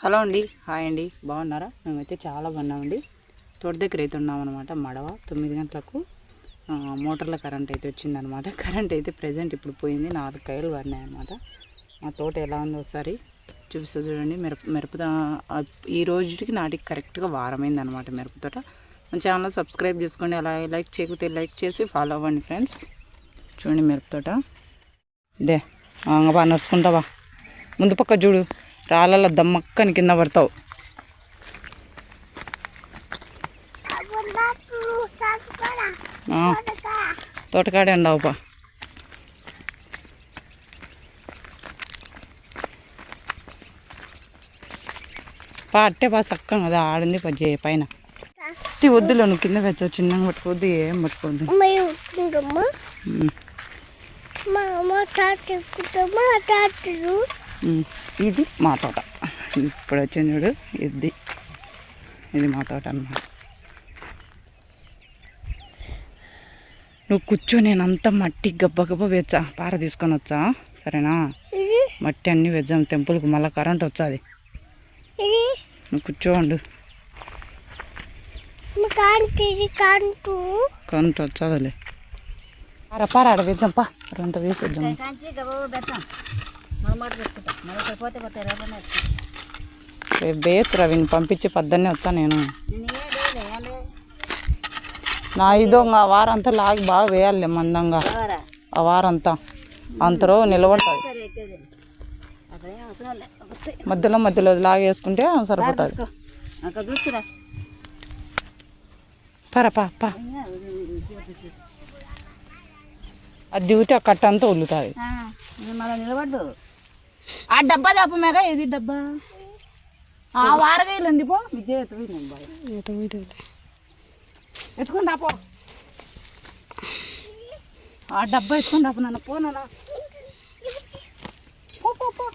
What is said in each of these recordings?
Hello అండి. Hi అండి. బాగున్నారా? మేమైతే చాలా బాగున్నామండి. తోట దగ్గర అయితే ఉన్నామన్నమాట మడవ. తొమ్మిది గంటలకు మోటార్ల కరెంట్ అయితే వచ్చిందనమాట కరెంట్ అయితే ప్రజెంట్ ఇప్పుడు పోయింది నాలుగు కాయలు పడినాయి అనమాట మా తోట ఎలా ఉందో ఒకసారి చూపిస్తా చూడండి. మిరప మిరప ఈ రోజుకి నాటికి కరెక్ట్గా వారమైందనమాట మిరపతోట మిరప తోట. మన ఛానల్ సబ్స్క్రైబ్ చేసుకోండి అలా లైక్ చేయకపోతే లైక్ చేసి ఫాలో అవ్వండి ఫ్రెండ్స్. చూడండి మిరప తోట. ఇదే బాగా నడుచుకుంటావా ముందు పక్క చూడు. రాళ్ళ దమ్మక్కని కింద పడతావు. తోటకాడే ఉండవు పా. పా అట్టే పా చక్కగా అది ఆడింది పా జే పైన. వద్దులో నువ్వు కింద వచ్చావు చిన్నగా పట్టుకోవద్దు ఏం పట్టుకోవద్దు. మా అమ్మ తాతకుంటామా తాతలు ఇది మా తోట. ఇప్పుడు వచ్చింది చూడు ఇది. ఇది మా తోట అన్నమాట. నువ్వు కూర్చో నేను అంతా మట్టి గబ్బ గబ్బ వేచ్చా పార తీసుకొని వచ్చా సరేనా? మట్టి అన్నీ వెజ్జాం టెంపుల్కి మళ్ళీ కరెంట్ వచ్చాది. నువ్వు కూర్చోండు కరెంట్ వచ్చాదిలే. పార పార ఆడ వేద్దాం పా. అంత వేసేద్దాం. రేపు రవిని పంపించి పద్దన్నే వచ్చా నేను. నా ఇదో ఆ వారంతా లాగి బాగా వేయాలి మందంగా. ఆ వారంతా. అంతరో నిలబడుతుంది. మధ్యలో మధ్యలో లాగేసుకుంటే సరిపోతుంది. అక్కడ చూసిరా పర పా పా. అది దిగితే ఆ కట్ట అంతా ఉల్లుతుంది నిలబడ్డు. ఆ డబ్బా తప్ప మేఘ ఇది డబ్బా? ఆ వారగాయలు ఉంది పో. ఎత్తుకుని రాపో ఆ డబ్బా ఎత్తుకుని రాపో నాన్న పో నాన్న. పో పో పో.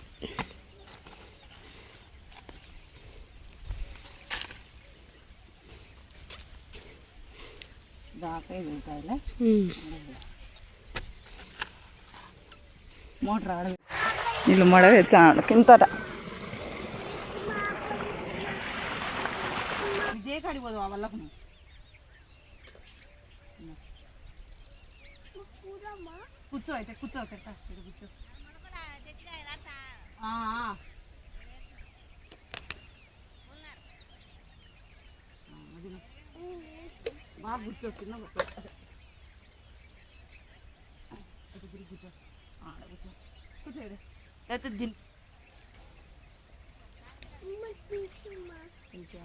దాకా మోటార్ ఆడ నీళ్ళు మడ వేచాడు కిందట కూర్చో అయితే కూర్చో పెట్టా కూర్చో. బాగా కూర్చో చిన్న కూర్చో. కూర్చో. కూర్చో. లేకపోతే దీని అంత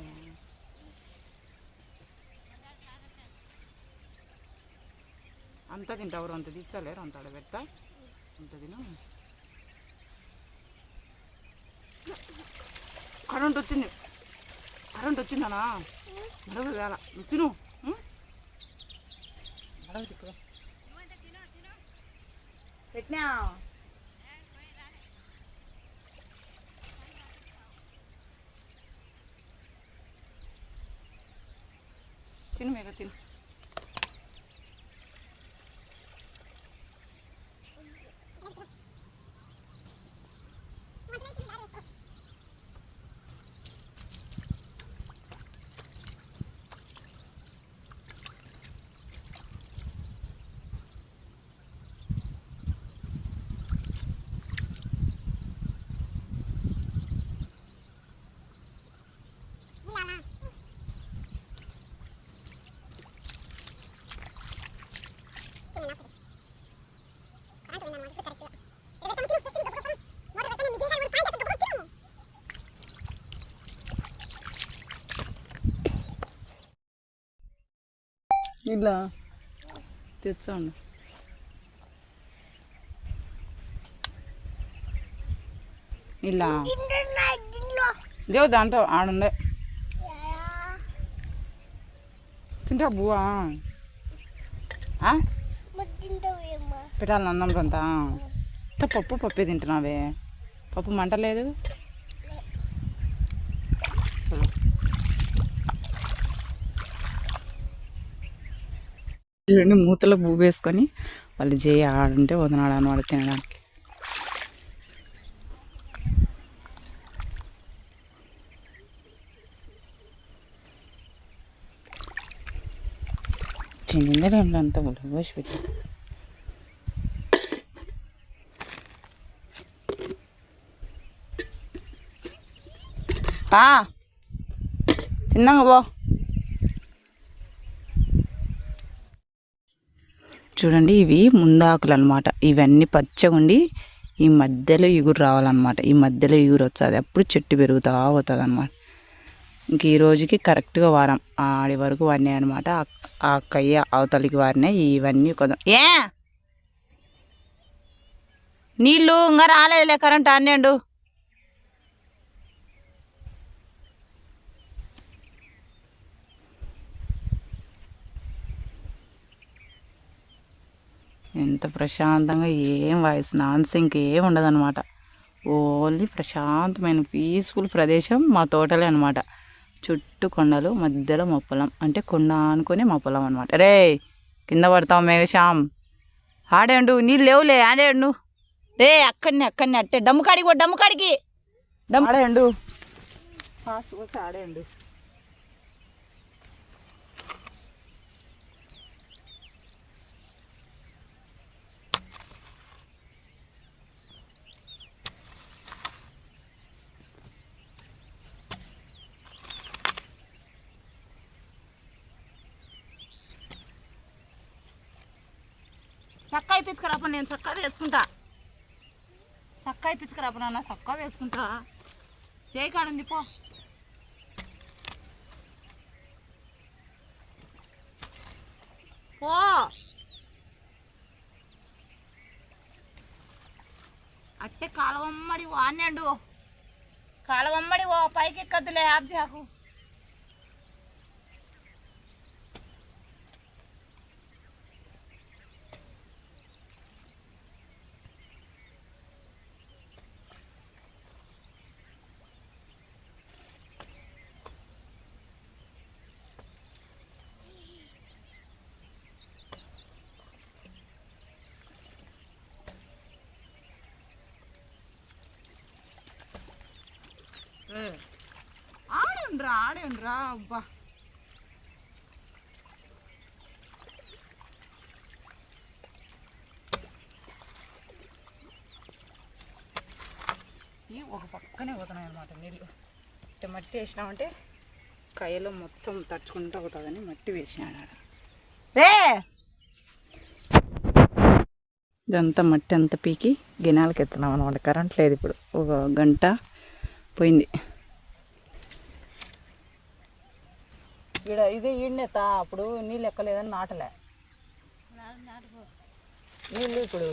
అంతా తింటావు అంత తీర్చలేరు అంత ఆడ పెడతా అంత తిను. కరెంట్ వచ్చింది. కరెంట్ వచ్చిందనా? నడవ వేళ. తిను. నడవ పెట్టినా? తిను మీద తిను ఇలా తెచ్చాను. ఇలా. లేవు దాంట్లో ఆడుండే. తింటా బువా పెట్టాలి అన్నం అంతా పప్పు పప్పే తింటున్నావే. పప్పు మంట చూడండి మూతలో బూబేసుకొని వాళ్ళు చేయి ఆడుంటే వదనాడు వాళ్ళు తినడానికి. చిన్నదేమో అంతా పెట్టి. చిన్నగా పో. చూడండి ఇవి ముందాకులు అనమాట ఇవన్నీ పచ్చగా ఉండి ఈ మధ్యలో ఇగురు రావాలన్నమాట ఈ మధ్యలో ఇగురు వచ్చేది అప్పుడు చెట్టు పెరుగుతూ పోతుంది అనమాట ఇంక ఈ రోజుకి కరెక్ట్గా వారం. ఆడి వరకు వాడినాయి అనమాట. ఆ కయ్య అవతలికి వారినాయి ఇవన్నీ కొంచెం ఏ? నీళ్ళు ఇంకా రాలేదులే కరెంట్ అన్నేండు ఎంత ప్రశాంతంగా ఏం వాయిస్ నాన్స్ ఇంకేం ఉండదన్నమాట. ఓన్లీ ప్రశాంతమైన పీస్ఫుల్ ప్రదేశం మా తోటలే అనమాట చుట్టూ కొండలు మధ్యలో మా పొలం అంటే కొండ అనుకుని మా పొలం అనమాట రే కింద పడతాం మేఘశ్యామ్. ఆడేండు నీళ్ళు లేవులే ఆడేండు రే అక్కడిని అక్కడిని అట్టే. డమ్ము కాడికి డమ్ము కాడికి. డమ్ ఆడేండు ఆడేండు చక్క ఇప్పించుకురాప నేను చక్క వేసుకుంటా. చక్క ఇప్పించుకురాప నాన్న చక్క వేసుకుంటా. చేయి కాడుంది పో. పో. అట్టే కాలవమ్మడి వాడినాడు. కాలవమ్మడి ఓ పైకి ఎక్కద్దులే యాప్ ఆడండ్రా ఆడండ్రా అబ్బా. ఇవి ఒక పక్కనే పోతున్నాయి అనమాట నీళ్ళు. అంటే మట్టి వేసినామంటే కాయలో మొత్తం తడుచుకుంటూ అవుతుందని మట్టి వేసినాడు రే! ఇదంతా మట్టి అంతా పీకి గినాలకి ఎత్తున్నాం అనమాట కరెంట్ లేదు ఇప్పుడు. ఒక గంట పోయింది. ఇక్కడ ఇదే ఈడనేత అప్పుడు నీళ్ళు ఎక్కలేదని నాటలే. నీళ్ళు ఇప్పుడు?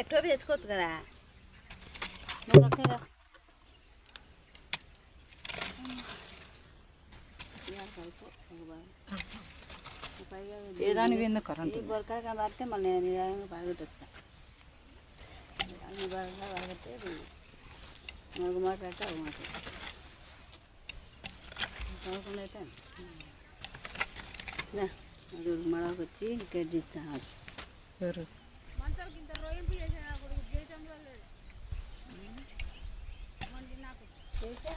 ఎక్కువ వేసుకోవచ్చు కదా? ఏదానికి పోయిందో కరెంట్ బొరకాయ కాబట్టి మళ్ళీ నేను బాగొట్టొచ్చా అన్ని బాగా బాగొట్టే మరుగు మాట అంటే ఒక మాట. చదువుకుండా అయితే అది మడవకు వచ్చి గడ్డి ఇచ్చాను ఎవరు? చేస్తే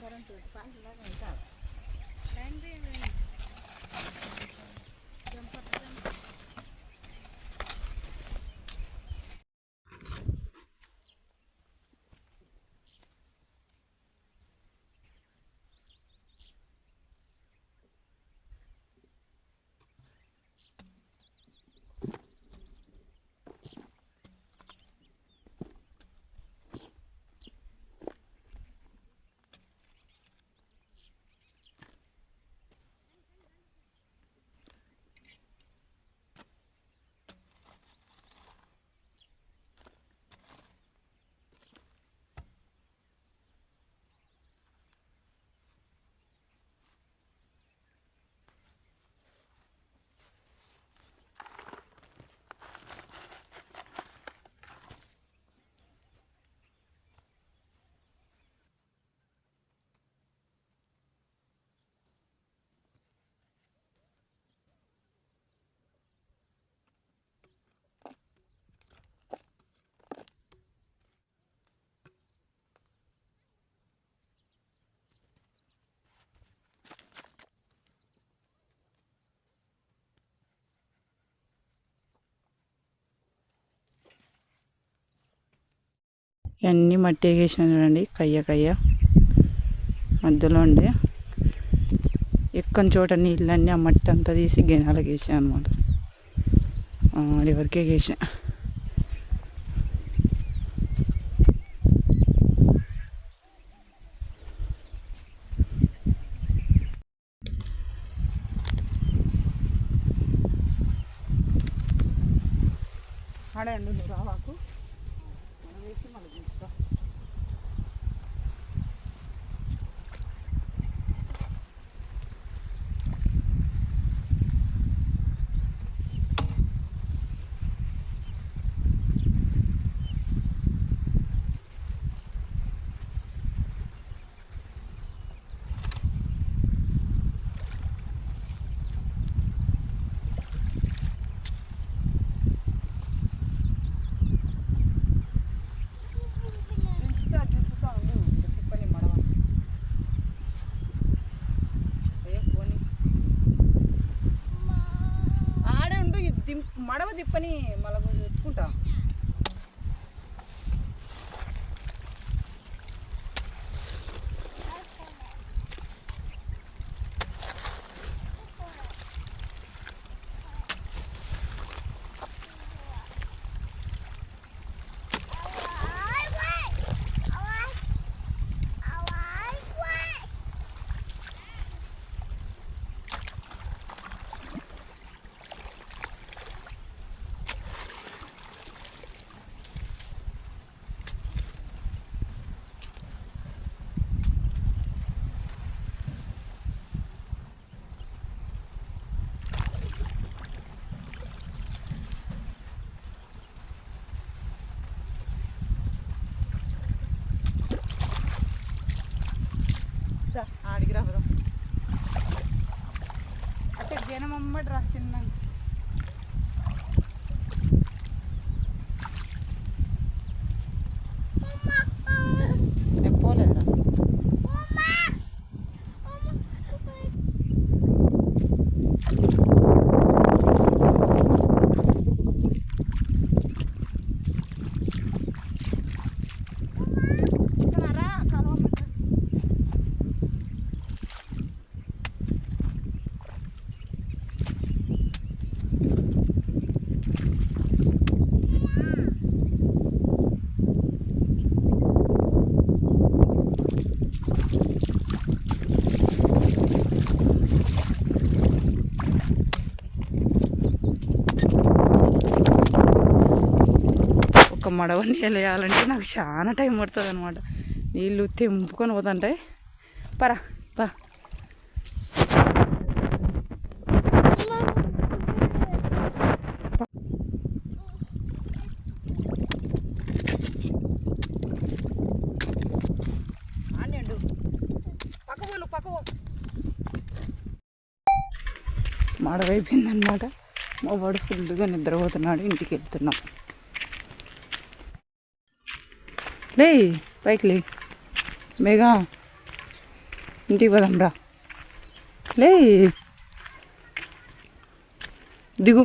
కరెంటు పాస్ లాగా เตรียมพ ఇవన్నీ మట్టి వేసిన చూడండి కయ్య కయ్య. మధ్యలో ఉండే ఎక్కని చోట నీళ్ళన్నీ ఆ మట్టి అంతా తీసి గెనాలకు వేసాను అనమాట ఆడి వరకే వేసా ఆడండి నువ్వు రావాకు మనం వేసి మళ్ళీ తీసుకో దించుతా దించుతా ఉండు ఇది తిప్పని మడవ ఏ పోనీ ఆడే ఉండు ఇది దిం మడవ తిప్పని మళ్ళీ కొంచెం ఎత్తుకుంటా. मड राहतील ना? ఒక మడవ నీళ్ళు వేయాలంటే నాకు చాలా టైం పడుతుంది అనమాట నీళ్ళు తెంపుకొని పోతుంటాయి పరా పా ఆనండు పక్క పోను పక్క పో మడవైపోయిందనమాట మా వాడు ఫుల్గా నిద్రపోతున్నాడు ఇంటికి వెళ్తున్నాం. లే పైకి లే. మేఘా ఇంటికి పోదాం రా లే దిగు.